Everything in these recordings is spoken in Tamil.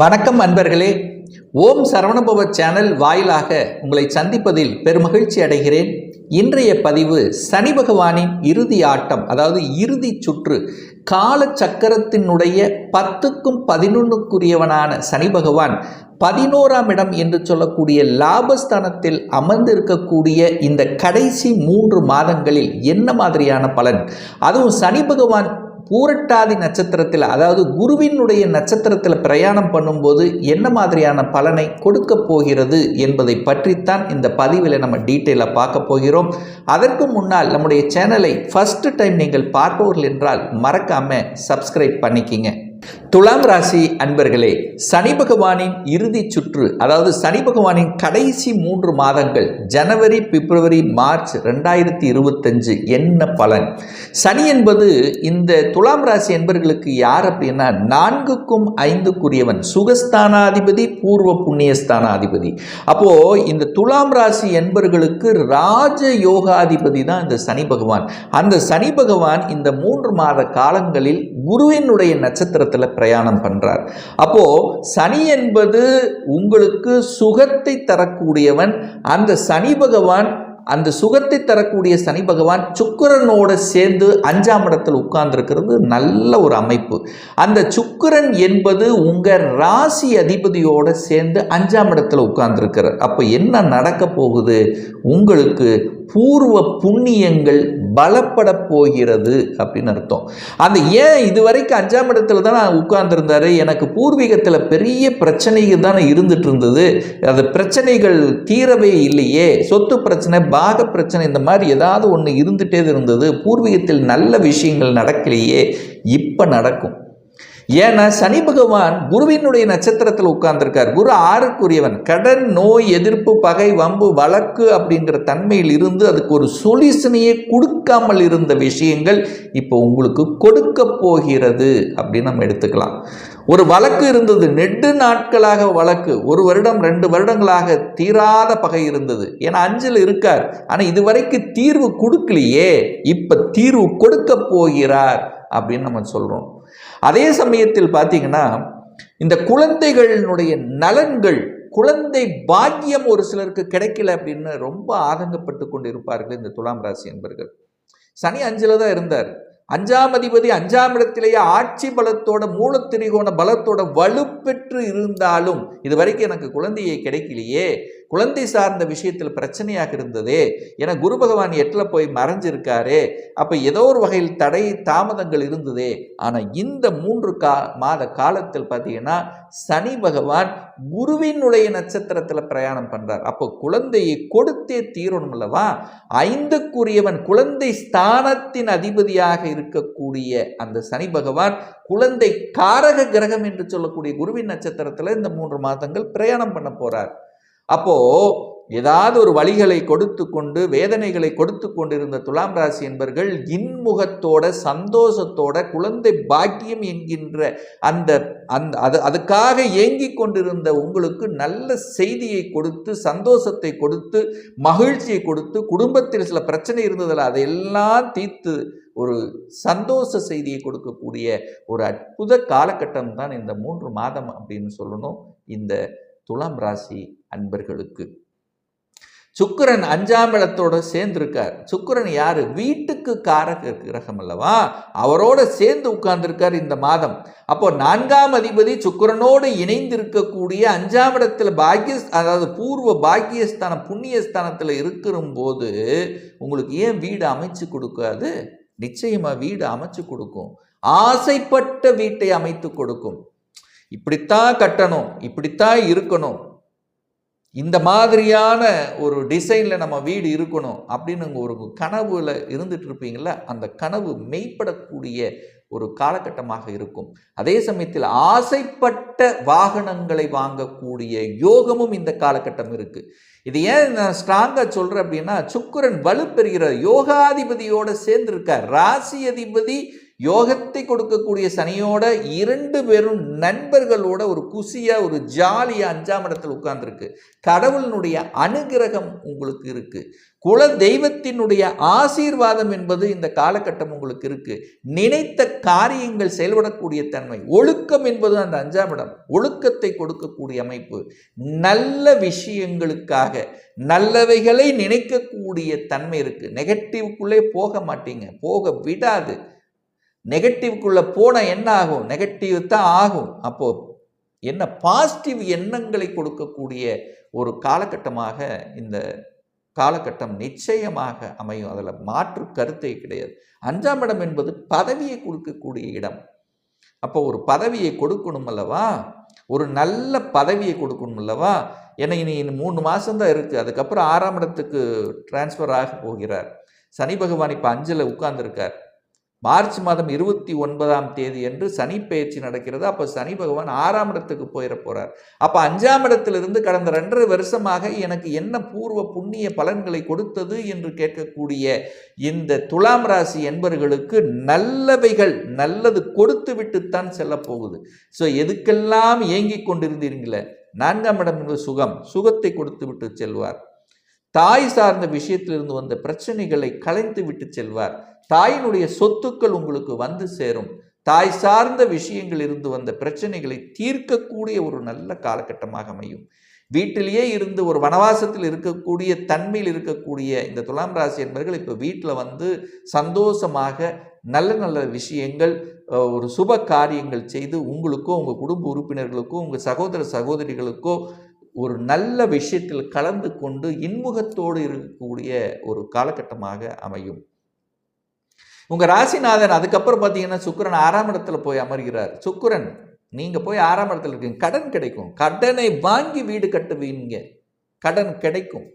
வணக்கம் அன்பர்களே. ஓம் சரவணபவ சேனல் வாயிலாக உங்களை சந்திப்பதில் பெருமகிழ்ச்சி அடைகிறேன். இன்றைய பதிவு சனி பகவானின் இறுதி ஆட்டம் அதாவது இறுதி சுற்று. கால சக்கரத்தினுடைய பத்துக்கும் பதினொன்றுக்குரியவனான சனி பகவான் பதினோராம் இடம் என்று சொல்லக்கூடிய லாபஸ்தானத்தில் அமர்ந்திருக்கக்கூடிய இந்த கடைசி மூன்று மாதங்களில் என்ன மாதிரியான பலன்? அதுவும் சனி பகவான் பூரட்டாதி நட்சத்திரத்தில் அதாவது குருவினுடைய நட்சத்திரத்தில் பிரயாணம் பண்ணும்போது என்ன மாதிரியான பலனை கொடுக்க போகிறது என்பதை பற்றித்தான் இந்த பதிவில் நம்ம டீட்டெயிலாக பார்க்க போகிறோம். அதற்கு முன்னால் நம்முடைய சேனலை ஃபஸ்ட்டு டைம் நீங்கள் பார்ப்பவர்கள் என்றால் மறக்காமல் சப்ஸ்கிரைப் பண்ணிக்கிங்க. துலாம் ராசி அன்பர்களே சனி பகவானின் இறுதி சுற்று அதாவது சனி பகவானின் கடைசி மூன்று மாதங்கள் ஜனவரி பிப்ரவரி மார்ச் ரெண்டாயிரத்தி இருபத்தஞ்சு என்ன பலன்? சனி என்பது இந்த துலாம் ராசி என்பர்களுக்கு யார் அப்படின்னா நான்குக்கும் ஐந்துக்குரியவன் சுகஸ்தானாதிபதி பூர்வ புண்ணியஸ்தானாதிபதி. அப்போ இந்த துலாம் ராசி என்பர்களுக்கு ராஜ யோகாதிபதி தான் இந்த சனி பகவான். அந்த சனி பகவான் இந்த மூன்று மாத காலங்களில் குருவினுடைய நட்சத்திரத்தில் பிரயாணம் பண்றார். அப்போது சனி என்பது உங்களுக்கு சுகத்தை தரக்கூடியவன் அந்த சனி பகவான் அந்த சுகத்தை தரக்கூடிய சனி பகவான் சுக்கிரனோட சேர்ந்து அஞ்சாம் இடத்தில் உட்கார்ந்துருக்கிறது நல்ல ஒரு அமைப்பு. அந்த சுக்கிரன் என்பது உங்கள் ராசி அதிபதியோடு சேர்ந்து அஞ்சாம் இடத்துல உட்கார்ந்துருக்கிறார். அப்போ என்ன நடக்க போகுது? உங்களுக்கு பூர்வ புண்ணியங்கள் பலப்பட போகிறது அப்படின்னு அர்த்தம். அந்த ஏன் இதுவரைக்கும் அஞ்சாம் இடத்துல தான் நான் உட்கார்ந்துருந்தாரு? எனக்கு பூர்வீகத்தில் பெரிய பிரச்சனைகள் தானே இருந்துட்டு இருந்தது அந்த பிரச்சனைகள் தீரவே இல்லையே. சொத்து பிரச்சனை பாக பிரச்சனை இந்த மாதிரி ஏதாவது ஒன்று இருந்துகிட்டே இருந்தது. பூர்வீகத்தில் நல்ல விஷயங்கள் நடக்கலையே. இப்போ நடக்கும். ஏன்னா சனி பகவான் குருவினுடைய நட்சத்திரத்தில் உட்கார்ந்திருக்கார். குரு ஆறுக்குரியவன். கடன் நோய் எதிர்ப்பு பகை வம்பு வழக்கு அப்படிங்கிற தன்மையில் இருந்து அதுக்கு ஒரு சொல்யூஷனையே கொடுக்காமல் இருந்த விஷயங்கள் இப்போ உங்களுக்கு கொடுக்க போகிறது அப்படின்னு நம்ம எடுத்துக்கலாம். ஒரு வழக்கு இருந்தது. நெடு நாட்களாக வழக்கு. ஒரு வருடம் ரெண்டு வருடங்களாக தீராத பகை இருந்தது. ஏன்னா அஞ்சில் இருக்கார். ஆனால் இதுவரைக்கும் தீர்வு கொடுக்கலையே. இப்போ தீர்வு கொடுக்க போகிறார் அப்படின்னு நம்ம சொல்கிறோம் அதே சமயத்தில் பார்த்தீங்கன்னா இந்த குழந்தைகளினுடைய நலன்கள் குழந்தை பாக்கியம் ஒரு சிலருக்கு கிடைக்கல அப்படின்னு ரொம்ப ஆதங்கப்பட்டு கொண்டு இருப்பார்கள் இந்த துலாம் ராசி என்பர்கள். சனி அஞ்சில் தான் இருந்தார். அஞ்சாம் அதிபதி அஞ்சாம் இடத்திலேயே ஆட்சி பலத்தோட மூலத்திரிகோண பலத்தோட வலுப்பெற்று இருந்தாலும் இது வரைக்கும் எனக்கு குழந்தையை கிடைக்கலையே குழந்தை சார்ந்த விஷயத்தில் பிரச்சனையாக இருந்ததே என குரு பகவான் எட்டில் போய் மறைஞ்சிருக்காரு அப்போ ஏதோ ஒரு வகையில் தடை தாமதங்கள் இருந்ததே. ஆனால் இந்த மூன்று கா மாத காலத்தில் பார்த்தீங்கன்னா சனி பகவான் குருவினுடைய நட்சத்திரத்தில் பிரயாணம் பண்ணுறார் அப்போ குழந்தையை கொடுத்தே தீரணும் அல்லவா? ஐந்துக்குரியவன் குழந்தை ஸ்தானத்தின் அதிபதியாக இருக்கக்கூடிய அந்த சனி பகவான் குழந்தை காரக கிரகம் என்று சொல்லக்கூடிய குருவின் நட்சத்திரத்தில் இந்த மூன்று மாதங்கள் பிரயாணம் பண்ண போகிறார் அப்போது ஏதாவது ஒரு வழிகளை கொடுத்து கொண்டு வேதனைகளை கொடுத்து கொண்டிருந்த துலாம் ராசி என்பர்கள் இன்முகத்தோட சந்தோஷத்தோட குழந்தை பாக்கியம் என்கின்ற அந்த அந்த அது அதுக்காக ஏங்கி கொண்டிருந்த உங்களுக்கு நல்ல செய்தியை கொடுத்து சந்தோஷத்தை கொடுத்து மகிழ்ச்சியை கொடுத்து குடும்பத்தில் சில பிரச்சனை இருந்ததில் அதையெல்லாம் தீர்த்து ஒரு சந்தோஷ செய்தியை கொடுக்கக்கூடிய ஒரு அற்புத காலகட்டம் தான் இந்த மூன்று மாதம் அப்படின்னு சொல்லணும். இந்த துலாம் ராசி அன்பர்களுக்கு. சுக்கிரன் அஞ்சாம் இடத்தோட சேர்ந்திருக்கார். சுக்கிரன் யாரு? வீட்டுக்கு காரக கிரகம் அல்லவா? அவரோட சேர்ந்து உட்கார்ந்துருக்கார் இந்த மாதம். அப்போ நான்காம் அதிபதி சுக்கிரனோடு இணைந்து இருக்கக்கூடிய அஞ்சாம் இடத்துல பாக்கிய அதாவது பூர்வ பாக்கியஸ்தானம் புண்ணியஸ்தானத்தில் இருக்கிற போது உங்களுக்கு ஏன் வீடு அமைச்சு கொடுக்காது? நிச்சயமா வீடு அமைச்சு கொடுக்கும். ஆசைப்பட்ட வீட்டை அமைத்து கொடுக்கும். இப்படித்தான் கட்டணும் இப்படித்தான் இருக்கணும். இந்த மாதிரியான ஒரு டிசைனில் நம்ம வீடு இருக்கணும் அப்படின்னு ஒரு கனவுல இருந்துட்டு இருப்பீங்களா அந்த கனவு மெய்ப்படக்கூடிய ஒரு காலகட்டமாக இருக்கும். அதே சமயத்தில் ஆசைப்பட்ட வாகனங்களை வாங்கக்கூடிய யோகமும் இந்த காலகட்டம் இருக்கு. இது ஏன் நான் ஸ்ட்ராங்காக சொல்கிறேன் அப்படின்னா சுக்கிரன் வலுப்பெறுகிற யோகாதிபதியோட சேர்ந்துருக்க ராசி அதிபதி யோகத்தை கொடுக்கக்கூடிய சனியோட இரண்டு பேரும் நண்பர்களோட ஒரு குசியாக ஒரு ஜாலியாக அஞ்சாம் இடத்தில் உட்கார்ந்துருக்கு. கடவுளினுடைய அனுகிரகம் உங்களுக்கு இருக்குது குல தெய்வத்தினுடைய ஆசீர்வாதம் என்பது இந்த காலகட்டம் உங்களுக்கு இருக்குது நினைத்த காரியங்கள் செயல்படக்கூடிய தன்மை ஒழுக்கம் என்பது அந்த அஞ்சாம் இடம். ஒழுக்கத்தை கொடுக்கக்கூடிய அமைப்பு. நல்ல விஷயங்களுக்காக நல்லவைகளை நினைக்கக்கூடிய தன்மை இருக்குது நெகட்டிவ்க்குள்ளே போக மாட்டீங்க. போக விடாது. நெகட்டிவ்க்குள்ளே போனால் என்ன ஆகும் நெகட்டிவ் தான் ஆகும். அப்போது என்ன பாசிட்டிவ் எண்ணங்களை கொடுக்கக்கூடிய ஒரு காலகட்டமாக இந்த காலகட்டம் நிச்சயமாக அமையும். அதில் மாற்று கருத்தே கிடையாது. அஞ்சாம் இடம் என்பது பதவியை கொடுக்கக்கூடிய இடம். அப்போ ஒரு பதவியை கொடுக்கணும் அல்லவா? ஒரு நல்ல பதவியை கொடுக்கணும் அல்லவா? ஏன்னா இனி மூணு மாதம்தான் இருக்குது அதுக்கப்புறம் ஆறாம் இடத்துக்கு டிரான்ஸ்ஃபர் ஆக போகிறார். சனி பகவான் இப்போ அஞ்சில் உட்கார்ந்துருக்கார். மார்ச் மாதம் இருபத்தி ஒன்பதாம் தேதி என்று சனி பயிற்சி நடக்கிறது. அப்போ சனி பகவான் ஆறாம் இடத்துக்கு போயிட போகிறார் அப்போ அஞ்சாம் இடத்திலிருந்து கடந்த ரெண்டரை வருஷமாக எனக்கு என்ன பூர்வ புண்ணிய பலன்களை கொடுத்தது என்று கேட்கக்கூடிய இந்த துலாம் ராசி என்பவர்களுக்கு நல்லவைகள் நல்லது கொடுத்து விட்டுத்தான் செல்ல போகுது. ஸோ எதுக்கெல்லாம் ஏங்கிக் கொண்டிருந்தீர்களே? நான்காம் இடம் என்பது சுகம். சுகத்தை கொடுத்து விட்டு செல்வார். தாய் சார்ந்த விஷயத்திலிருந்து வந்த பிரச்சனைகளை கலைத்து விட்டு செல்வார். தாயினுடைய சொத்துக்கள் உங்களுக்கு வந்து சேரும். தாய் சார்ந்த விஷயங்கள் இருந்து வந்த பிரச்சனைகளை தீர்க்கக்கூடிய ஒரு நல்ல காலகட்டமாக அமையும். வீட்டிலேயே இருந்து ஒரு வனவாசத்தில் இருக்கக்கூடிய தன்மையில் இருக்கக்கூடிய இந்த துலாம் ராசி என்பவர்கள் இப்போ வீட்டில் வந்து சந்தோஷமாக நல்ல நல்ல விஷயங்கள் ஒரு சுப காரியங்கள் செய்து உங்களுக்கோ உங்கள் குடும்ப உறுப்பினர்களுக்கோ உங்கள் சகோதர சகோதரிகளுக்கோ ஒரு நல்ல விஷயத்தில் கலந்து கொண்டு இன்முகத்தோடு இருக்கக்கூடிய ஒரு காலகட்டமாக அமையும். உங்கள் ராசிநாதன் அதுக்கப்புறம் பார்த்தீங்கன்னா சுக்கரன் ஆறாம் இடத்துல போய் அமர்கிறார். சுக்கிரன் நீங்கள் போய் ஆறாம் இடத்துல இருக்கீங்க. கடன் கிடைக்கும். கடனை வாங்கி வீடு கட்டுவீங்க. கடன் கிடைக்கும்.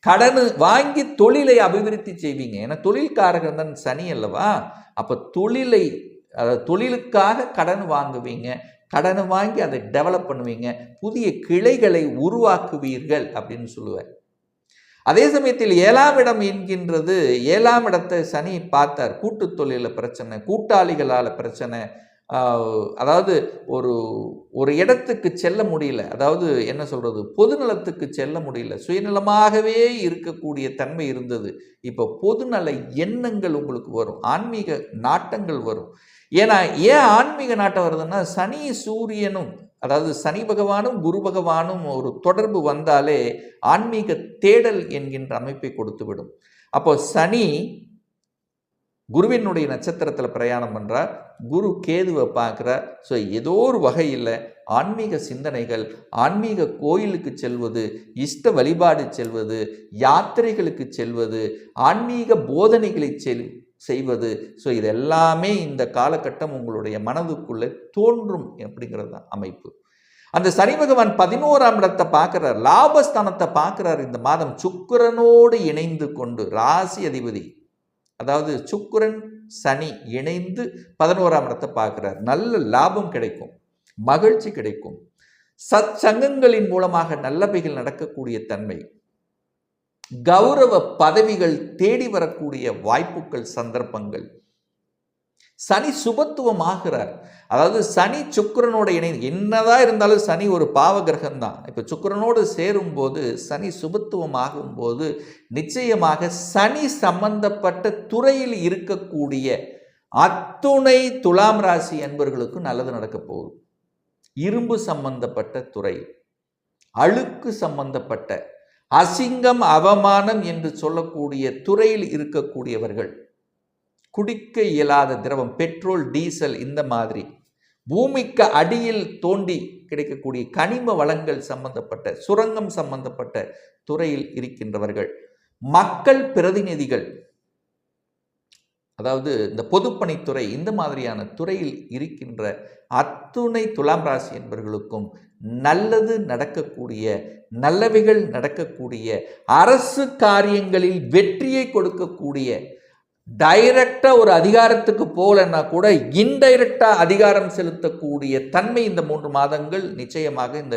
கடன் வாங்கி தொழிலை அபிவிருத்தி செய்வீங்க. ஏன்னா தொழில்காரகன் தான் சனி அல்லவா? அப்போ தொழிலை அதாவது தொழிலுக்காக கடன் வாங்குவீங்க. கடன் வாங்கி அதை டெவலப் பண்ணுவீங்க. புதிய கிளைகளை உருவாக்குவீர்கள் அப்படின்னு சொல்லுவேன் அதே சமயத்தில் ஏழாம் இடம் என்கின்றது. ஏழாம் இடத்தை சனி பார்த்தார். கூட்டு தொழிலில் பிரச்சனை கூட்டாளிகளால் பிரச்சனை. அதாவது ஒரு ஒரு இடத்துக்கு செல்ல முடியல. அதாவது என்ன சொல்கிறது பொதுநலத்துக்கு செல்ல முடியல. சுயநலமாகவே இருக்கக்கூடிய தன்மை இருந்தது. இப்போ பொதுநல எண்ணங்கள் உங்களுக்கு வரும். ஆன்மீக நாட்டங்கள் வரும். ஏன்னா ஏன் ஆன்மீக நாட்டம் வருதுன்னா சனி சூரியனும் அதாவது சனி பகவானும் குரு பகவானும் ஒரு தொடர்பு வந்தாலே ஆன்மீக தேடல் என்கின்ற அமைப்பை கொடுத்துவிடும். அப்போ சனி குருவினுடைய நட்சத்திரத்தில் பிரயாணம் பண்ணுறார் குரு கேதுவை பார்க்குறார். ஸோ ஏதோ ஒரு வகையில் ஆன்மீக சிந்தனைகள் ஆன்மீக கோயிலுக்கு செல்வது இஷ்ட வழிபாடு செல்வது யாத்திரைகளுக்கு செல்வது ஆன்மீக போதனைகளை செல் செய்வது. ஸோ இது எல்லாமே இந்த காலகட்டம் உங்களுடைய மனதுக்குள்ளே தோன்றும் அப்படிங்கிறது தான் அமைப்பு. அந்த சனி பகவான் பதினோராம் இடத்தை பார்க்குறார் லாபஸ்தானத்தை பார்க்குறார். இந்த மாதம் சுக்கிரனோடு இணைந்து கொண்டு ராசி அதிபதி அதாவது சுக்கரன் சனி இணைந்து பதினோராம் இடத்தை பார்க்குறார். நல்ல லாபம் கிடைக்கும் மகிழ்ச்சி கிடைக்கும். சத் சங்கங்களின் மூலமாக நல்லவைகள் நடக்கக்கூடிய தன்மை கௌரவ பதவிகள் தேடி வரக்கூடிய வாய்ப்புகள் சந்தர்ப்பங்கள் சனி சுபத்துவம் ஆகிறார் அதாவது சனி சுக்கரனோட இணை என்னதான் இருந்தாலும் சனி ஒரு பாவ கிரகம் தான் இப்போ சுக்கிரனோடு சேரும்போது சனி சுபத்துவம் ஆகும்போது நிச்சயமாக சனி சம்பந்தப்பட்ட துறையில் இருக்கக்கூடிய அத்துணை துலாம் ராசி என்பவர்களுக்கும் நல்லது நடக்க போகுது. இரும்பு சம்பந்தப்பட்ட துறை அழுக்கு சம்பந்தப்பட்ட அசிங்கம் அவமானம் என்று சொல்லக்கூடிய துறையில் இருக்கக்கூடியவர்கள் குடிக்க இயலாத திரவம் பெட்ரோல் டீசல் இந்த மாதிரி. பூமிக்கு அடியில் தோண்டி கிடைக்கக்கூடிய கனிம வளங்கள் சம்பந்தப்பட்ட சுரங்கம் சம்பந்தப்பட்ட துறையில் இருக்கின்றவர்கள் மக்கள் பிரதிநிதிகள் அதாவது இந்த பொதுப்பணித்துறை இந்த மாதிரியான துறையில் இருக்கின்ற அத்துணை துலாம் ராசி என்பவர்களுக்கும் நல்லது நடக்கக்கூடிய நல்லவைகள் நடக்கக்கூடிய அரசு காரியங்களில் வெற்றியை கொடுக்கக்கூடிய டைரக்டாக ஒரு அதிகாரத்துக்கு போகலன்னா கூட இன்டைரக்டாக அதிகாரம் செலுத்தக்கூடிய தன்மை இந்த மூன்று மாதங்கள் நிச்சயமாக இந்த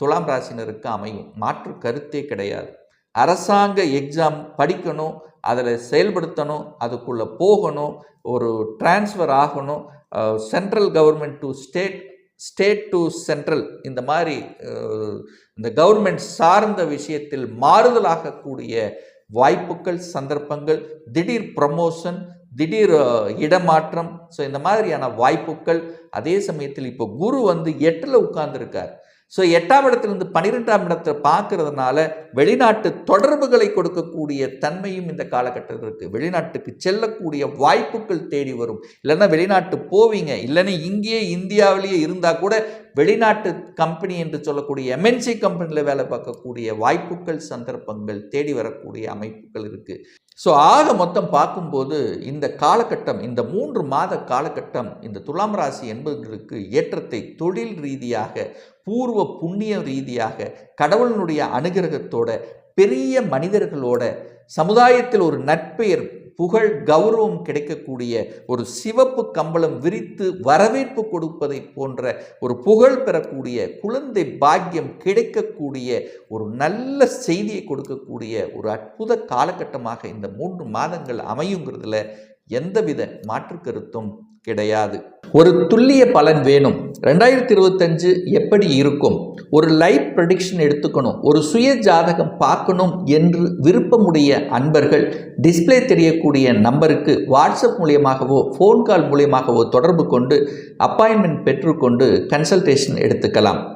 துலாம் ராசினருக்கு அமையும். மாற்று கருத்தே கிடையாது. அரசாங்க எக்ஸாம் படிக்கணும் அதில் செயல்படுத்தணும் அதுக்குள்ளே போகணும் ஒரு டிரான்ஸ்ஃபர் ஆகணும். Central government to state state to central இந்த மாதிரி இந்த கவர்மெண்ட் சார்ந்த விஷயத்தில் மாறுதலாகக்கூடிய வாய்ப்புகள் சந்தர்ப்பங்கள் திடீர் ப்ரமோஷன் திடீர் இடமாற்றம். ஸோ இந்த மாதிரியான வாய்ப்புகள் அதே சமயத்தில் இப்போ குரு வந்து எட்டில் உட்கார்ந்துருக்கார். ஸோ எட்டாம் இடத்திலிருந்து பன்னிரெண்டாம் இடத்தை பார்க்கறதுனால வெளிநாட்டு தொடர்புகளை கொடுக்கக்கூடிய தன்மையும் இந்த காலகட்டத்தில் இருக்குது வெளிநாட்டுக்கு செல்லக்கூடிய வாய்ப்புகள் தேடி வரும். இல்லைன்னா வெளிநாட்டு போவீங்க. இல்லைன்னா இங்கேயே இந்தியாவிலேயே இருந்தால் கூட வெளிநாட்டு கம்பெனி என்று சொல்லக்கூடிய எம்என்சி கம்பெனியில் வேலை பார்க்கக்கூடிய வாய்ப்புகள் சந்தர்ப்பங்கள் தேடி வரக்கூடிய அமைப்புகள் இருக்குது ஸோ ஆக மொத்தம் பார்க்கும்போது இந்த காலகட்டம் இந்த மூன்று மாத காலகட்டம் இந்த துலாம் ராசி என்பவர்களுக்கு ஏற்றத்தை தொழில் ரீதியாக பூர்வ புண்ணிய ரீதியாக கடவுளினுடைய அனுகிரகத்தோட பெரிய மனிதர்களோட சமுதாயத்தில் ஒரு நட்பெயர் புகழ் கௌரவம் கிடைக்கக்கூடிய ஒரு சிவப்பு கம்பளம் விரித்து வரவேற்பு கொடுப்பதை போன்ற ஒரு புகழ் பெறக்கூடிய குழந்தை பாக்கியம் கிடைக்கக்கூடிய ஒரு நல்ல செய்தியை கொடுக்கக்கூடிய ஒரு அற்புத காலகட்டமாக இந்த மூன்று மாதங்கள் அமையுங்கிறதுல எந்தவித மாற்று கருத்தும் கிடையாது. ஒரு துல்லிய பலன் வேணும். ரெண்டாயிரத்தி இருபத்தஞ்சு எப்படி இருக்கும்? ஒரு லைவ் ப்ரடிக்ஷன் எடுத்துக்கணும். ஒரு சுய ஜாதகம் பார்க்கணும் என்று விருப்பமுடைய அன்பர்கள் டிஸ்ப்ளே தெரியக்கூடிய நம்பருக்கு வாட்ஸ்அப் மூலியமாகவோ ஃபோன் கால் மூலியமாகவோ தொடர்பு கொண்டு அப்பாயின்மெண்ட் பெற்றுக்கொண்டு கன்சல்டேஷன் எடுத்துக்கலாம்.